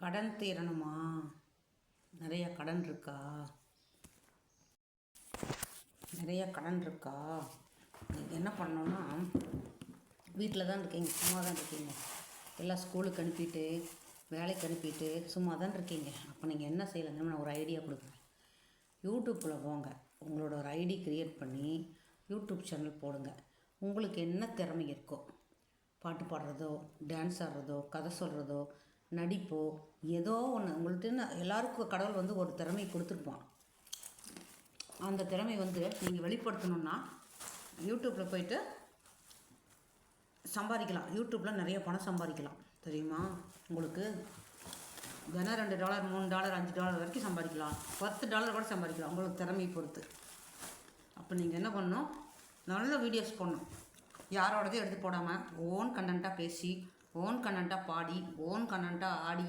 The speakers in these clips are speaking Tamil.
கடன் தீரணுமா நிறைய கடன் இருக்கா? நிறைய கடன் இருக்கா? நீங்கள் என்ன பண்ணணும்னா வீட்டில் தான் இருக்கீங்க சும்மா தான் இருக்கீங்க. எல்லாம் ஸ்கூலுக்கு அனுப்பிட்டு வேலைக்கு அனுப்பிட்டு சும்மா தான் இருக்கீங்க. அப்போ நீங்கள் என்ன செய்யலாங்கன்னு நான் ஒரு ஐடியா கொடுக்குறேன். யூடியூப்பில் போங்க. உங்களோட ஒரு ஐடி க்ரியேட் பண்ணி யூடியூப் சேனல் போடுங்க. உங்களுக்கு என்ன திறமை இருக்கோ? பாட்டு பாடுறதோ டான்ஸ் ஆடுறதோ கதை சொல்கிறதோ நடிப்போ ஏதோ ஒன்று உங்கள்கிட்ட எல்லாருக்கும் கடவுள் வந்து ஒரு திறமை கொடுத்துருப்பான். அந்த திறமை வந்து நீங்கள் வெளிப்படுத்தணுன்னா யூடியூப்பில் போயிட்டு சம்பாதிக்கலாம். யூடியூப்பில் நிறைய பணம் சம்பாதிக்கலாம். தெரியுமா? உங்களுக்கு தினம் ரெண்டு டாலர் மூணு டாலர் அஞ்சு டாலர் வரைக்கும் சம்பாதிக்கலாம். பத்து டாலர் கூட சம்பாதிக்கலாம் உங்களுக்கு திறமையை பொறுத்து. அப்போ நீங்கள் என்ன பண்ணணும்? நல்ல வீடியோஸ் பண்ணணும் யாரோடதையும் எடுத்து போடாமல் ஓன் கண்டென்ட்டாக பேசி ஓன் கண்டென்ட்டாக பாடி ஓன் கண்டென்ட்டாக ஆடி.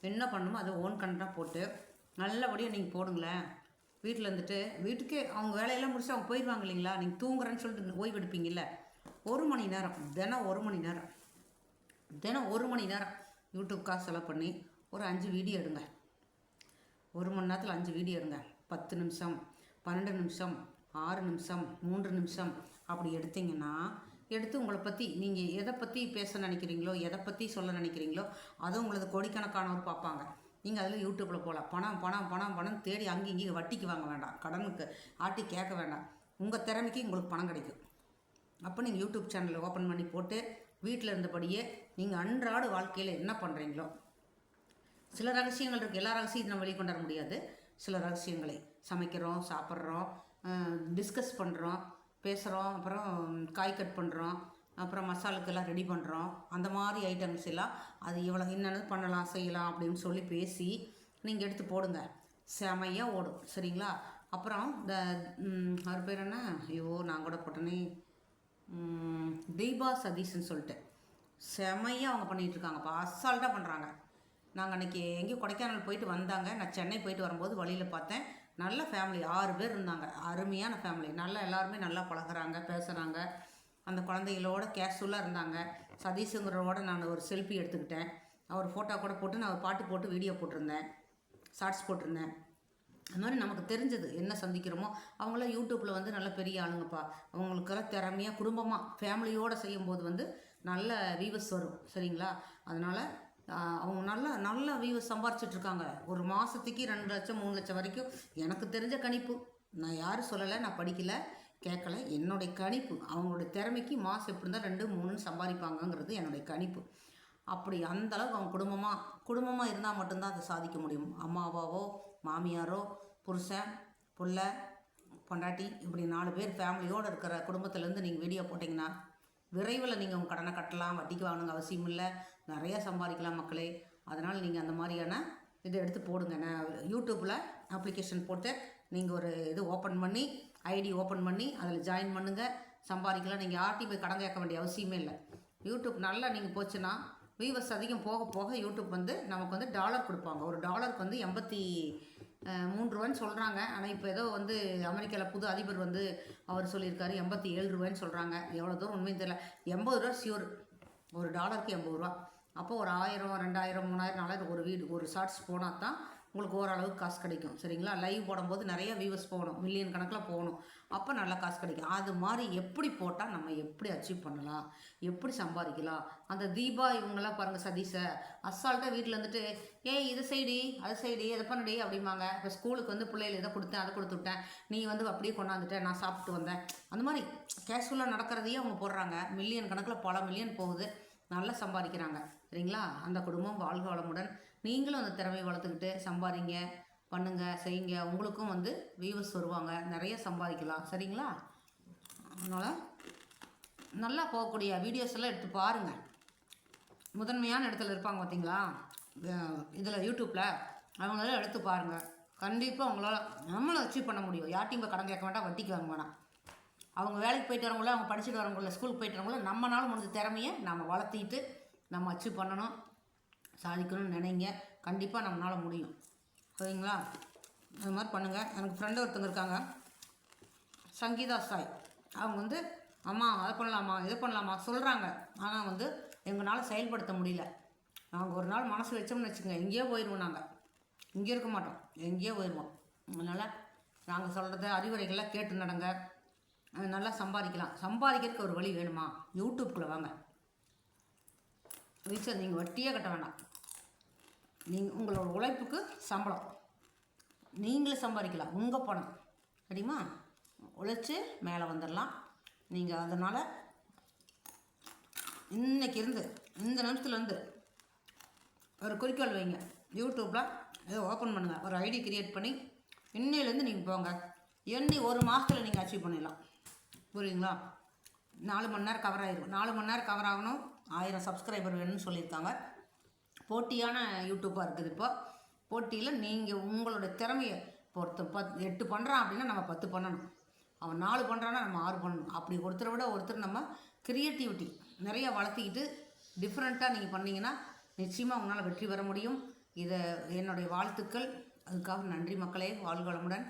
என்ன பண்ணணுமோ அதை ஓன் கண்டென்ட்டாக போட்டு நல்லபடியாக நீங்கள் போடுங்களேன். வீட்டில் இருந்துட்டு வீட்டுக்கே அவங்க வேலையெல்லாம் முடிச்சு அவங்க போயிடுவாங்க இல்லைங்களா? நீங்கள் தூங்குறேன்னு சொல்லிட்டு ஓய்வு எடுப்பீங்கல்ல ஒரு மணி நேரம் தினம் ஒரு மணி நேரம் தினம் ஒரு மணி நேரம் யூடியூப்காக செலவு பண்ணி ஒரு அஞ்சு வீடியோ எடுங்க. ஒரு மணி நேரத்தில் அஞ்சு வீடியோ எடுங்க. பத்து நிமிஷம் பன்னெண்டு நிமிஷம் ஆறு நிமிஷம் மூன்று நிமிஷம் அப்படி எடுத்தீங்கன்னா எடுத்து உங்களை பற்றி நீங்கள் எதை பற்றி பேச நினைக்கிறீங்களோ எதை பற்றி சொல்ல நினைக்கிறீங்களோ அதை உங்களது கோடிக்கணக்கானவர் பார்ப்பாங்க. நீங்கள் அதில் யூடியூப்பில் போகலாம் பணம் பணம் பணம் பணம் தேடி அங்கேயும் இங்கேயும் வட்டிக்கு வாங்க வேண்டாம். கடனுக்கு ஆட்டி கேட்க வேண்டாம். உங்கள் திறமைக்கு உங்களுக்கு பணம் கிடைக்கும். அப்போ நீங்கள் யூடியூப் சேனலை ஓப்பன் பண்ணி போட்டு வீட்டில் இருந்தபடியே நீங்கள் அன்றாட வாழ்க்கையில் என்ன பண்ணுறீங்களோ சில ரகசியங்கள் இருக்குது எல்லா ரகசியம் நம்ம வெளிக்கொண்டு வர முடியாது. சில ரகசியங்களை சமைக்கிறோம் சாப்பிட்றோம் டிஸ்கஸ் பண்ணுறோம் பேசுகிறோம் அப்புறம் காய் கட் பண்ணுறோம் அப்புறம் மசாலுக்கெல்லாம் ரெடி பண்ணுறோம் அந்த மாதிரி ஐட்டம்ஸ் எல்லாம் அது இவ்வளோ என்னென்ன பண்ணலாம் செய்யலாம் அப்படின்னு சொல்லி பேசி நீங்கள் எடுத்து போடுங்க. செமையாக ஓடும் சரிங்களா? அப்புறம் இந்த அவர் பேர் என்ன? ஐயோ நான் கூட போட்டேனே. தீபா சதீஷ்னு சொல்லிட்டு. செமையாக அவங்க பண்ணிகிட்ருக்காங்கப்பா அசால்ட்டாக பண்ணுறாங்க நாங்கள் அன்றைக்கி எங்கேயோ கொடைக்கானல் போயிட்டு வந்தாங்க. நான் சென்னை போயிட்டு வரும்போது வழியில் பார்த்தேன். நல்ல ஃபேமிலி ஆறு பேர் இருந்தாங்க. அருமையான ஃபேமிலி நல்லா எல்லாருமே நல்லா பழகுறாங்க பேசுகிறாங்க அந்த குழந்தைகளோட கேஷுவலாக இருந்தாங்க. சதீஷுங்கிறவோட நான் ஒரு செல்ஃபி எடுத்துக்கிட்டேன். அவர் ஃபோட்டோ கூட போட்டு நான் பாட்டு போட்டு வீடியோ போட்டிருந்தேன். ஷார்ட்ஸ் போட்டிருந்தேன். அது மாதிரி நமக்கு தெரிஞ்சது. என்ன சந்திக்கிறோமோ அவங்களாம் யூடியூப்பில் வந்து நல்ல பெரிய ஆளுங்கப்பா. அவங்களுக்கெல்லாம் திறமையாக குடும்பமாக ஃபேமிலியோடு செய்யும்போது வந்து நல்ல வீவர்ஸ் வரும். சரிங்களா? அதனால் அவங்க நல்ல நல்ல வியூ சம்பாரிச்சிட்ருக்காங்க. ஒரு மாதத்துக்கு ரெண்டு லட்சம் மூணு லட்சம் வரைக்கும். எனக்கு தெரிஞ்ச கணிப்பு. நான் யாரும் சொல்லலை நான் படிக்கலை கேட்கல. என்னுடைய கணிப்பு. அவங்களுடைய திறமைக்கு மாதம் எப்படி இருந்தால் ரெண்டு மூணுன்னு சம்பாதிப்பாங்கங்கிறது என்னுடைய கணிப்பு. அப்படி அந்தளவுக்கு அவங்க குடும்பமாக குடும்பமாக இருந்தால் மட்டும்தான் அதை சாதிக்க முடியும். அம்மாவாவோ மாமியாரோ புருஷன் புள்ள பொண்டாட்டி இப்படி நாலு பேர் ஃபேமிலியோடு இருக்கிற குடும்பத்துலேருந்து நீங்கள் வீடியோ போட்டிங்கன்னா விரைவில் நீங்கள் உங்கள் கடனை கட்டலாம் வட்டிக்கு வாங்கணுங்க அவசியம் இல்லை. நிறையா சம்பாதிக்கலாம் மக்களே. அதனால் நீங்கள் அந்த மாதிரியான இதை எடுத்து போடுங்க. நான் யூடியூப்பில் அப்ளிகேஷன் போட்டு நீங்கள் ஒரு இது ஓப்பன் பண்ணி ஐடி ஓப்பன் பண்ணி அதில் ஜாயின் பண்ணுங்கள் சம்பாதிக்கலாம். நீங்கள் யார்ட்டையும் போய் கடன் கேட்க வேண்டிய அவசியமே இல்லை. யூடியூப் நல்லா நீங்கள் போச்சுன்னா வியூவர்ஸ் அதிகம் போக போக யூடியூப் வந்து நமக்கு வந்து டாலர் கொடுப்பாங்க. ஒரு டாலருக்கு வந்து எண்பத்தி மூன்று ரூபான்னு சொல்கிறாங்க ஆனால் இப்போ ஏதோ வந்து அமெரிக்காவில் புது அதிபர் வந்து அவர் சொல்லியிருக்காரு எண்பத்தி ஏழு ரூபான்னு சொல்கிறாங்க எவ்வளோ தூரம் உண்மையும் தெரியல. எண்பது ரூபா சியூர் ஒரு டாலருக்கு எண்பது ரூபா. அப்போ ஒரு ஆயிரம் ரெண்டாயிரம் மூணாயிரம் நாலாயிரம் ஒரு வீடு ஒரு ஷார்ட்ஸ் போனால் தான் உங்களுக்கு ஓரளவுக்கு காசு கிடைக்கும் சரிங்களா? லைவ் போடும்போது நிறைய வியூவர்ஸ் போகணும் மில்லியன் கணக்கில் போகணும். அப்போ நல்லா காசு கிடைக்கும். அது மாதிரி எப்படி போட்டால் நம்ம எப்படி அச்சீவ் பண்ணலாம்? எப்படி சம்பாதிக்கலாம்? அந்த தீபா இவங்கெல்லாம் பாருங்கள் சதீஷை. அசால்ட்டாக வீட்டில் இருந்துட்டு ஏய் இது செய்டி அது செய்டி எதை பண்ணுடி அப்படிம்பாங்க. இப்போ ஸ்கூலுக்கு வந்து பிள்ளைகள் இதை கொடுத்தேன் அதை கொடுத்து விட்டேன். நீ வந்து அப்படியே கொண்டாந்துட்டேன் நான் சாப்பிட்டு வந்தேன். அந்த மாதிரி கேஷுவலாக நடக்கிறதையே அவங்க போடுறாங்க. மில்லியன் கணக்கில் பல மில்லியன் போகுது. நல்லா சம்பாதிக்கிறாங்க சரிங்களா? அந்த குடும்பம் வாழ்க வளமுடன். நீங்களும் அந்த திறமையை வளர்த்துக்கிட்டு சம்பாதிங்க பண்ணுங்க செய்யுங்க. உங்களுக்கும் வந்து வியூவர்ஸ் வருவாங்க. நிறைய சம்பாதிக்கலாம். சரிங்களா? அதனால் நல்லா போகக்கூடிய வீடியோஸ் எல்லாம் எடுத்து பாருங்கள் முதன்மையான இடத்துல இருப்பாங்க பார்த்தீங்களா? இதில் யூடியூப்பில் அவங்களெல்லாம் எடுத்து பாருங்கள் கண்டிப்பாக அவங்களால நம்மளும் அச்சீவ் பண்ண முடியும். யார்ட்டையும் போய் கடன் கேட்க வேண்டாம் வட்டிக்கு வாங்க வேணாம். அவங்க வேலைக்கு போயிட்டு வரவங்கள அவங்க படிச்சுட்டு வரவங்கள ஸ்கூலுக்கு போயிட்டு வரவங்கள நம்மளால முடிஞ்ச திறமையை நம்ம வளர்த்திட்டு நம்ம அச்சீவ் பண்ணணும். சாதிக்கணும்னு நினைங்க. கண்டிப்பாக நம்மளால் முடியும். சரிங்களா? அது மாதிரி பண்ணுங்கள் எனக்கு ஃப்ரெண்டு ஒருத்தங்க இருக்காங்க. சங்கீதா சாய். அவங்க வந்து அம்மா அதை பண்ணலாமா? இதை பண்ணலாமா? சொல்கிறாங்க ஆனால் வந்து எங்களால் செயல்படுத்த முடியல. நாங்கள் ஒரு நாள் மனசு வச்சோம்னு வச்சுக்கோங்க. எங்கேயோ போயிடுவோம் நாங்கள் இங்கே இருக்க மாட்டோம். எங்கேயோ போயிடுவோம் அதனால் நாங்கள் சொல்கிறத அறிவுரைகள்லாம் கேட்டு நடங்க. நல்லா சம்பாதிக்கலாம். சம்பாதிக்கிறதுக்கு ஒரு வழி வேணுமா? யூடியூப்குள்ளே வாங்க. நீச்சல் நீங்கள் வட்டியே கட்ட வேண்டாம் நீங்கள் உங்களோட உழைப்புக்கு சம்பளம். நீங்களே சம்பாதிக்கலாம். உங்கள் பணம். சரிமா உழைச்சி மேலே வந்துடலாம் நீங்கள் அதனால் இன்றைக்கி இருந்து இந்த நிமிஷத்துலேருந்து ஒரு குறிக்கோள் வைங்க. யூடியூப்பில் ஏதோ ஓப்பன் பண்ணுங்கள் ஒரு ஐடி கிரியேட் பண்ணி இன்னையிலேருந்து நீங்கள் போங்க. எண்ணி ஒரு மாதத்தில் நீங்கள் அச்சீவ் பண்ணிடலாம். புரியுங்களா நாலு மணி நேரம் கவர் ஆகிடும் நாலு மணி நேரம் கவர் ஆகணும். ஆயிரம் சப்ஸ்கிரைபர் வேணும்னு சொல்லியிருக்காங்க. போட்டியான யூடியூப்பாக இருக்குது இப்போ. போட்டியில் நீங்கள் உங்களோட திறமையை இப்போ பத் எட்டு பண்ணுறான் அப்படின்னா நம்ம பத்து பண்ணணும். அவன் நாலு பண்ணுறான்னா நம்ம ஆறு பண்ணணும். அப்படி ஒருத்தரை விட ஒருத்தர் நம்ம க்ரியேட்டிவிட்டி நிறைய வளர்த்திக்கிட்டு டிஃப்ரெண்ட்டாக நீங்கள் பண்ணிங்கன்னா நிச்சயமாக உங்களால் வெற்றி பெற முடியும். இதை என்னுடைய வாழ்த்துக்கள். அதுக்காக நன்றி மக்களே. வாழ்வளமுடன்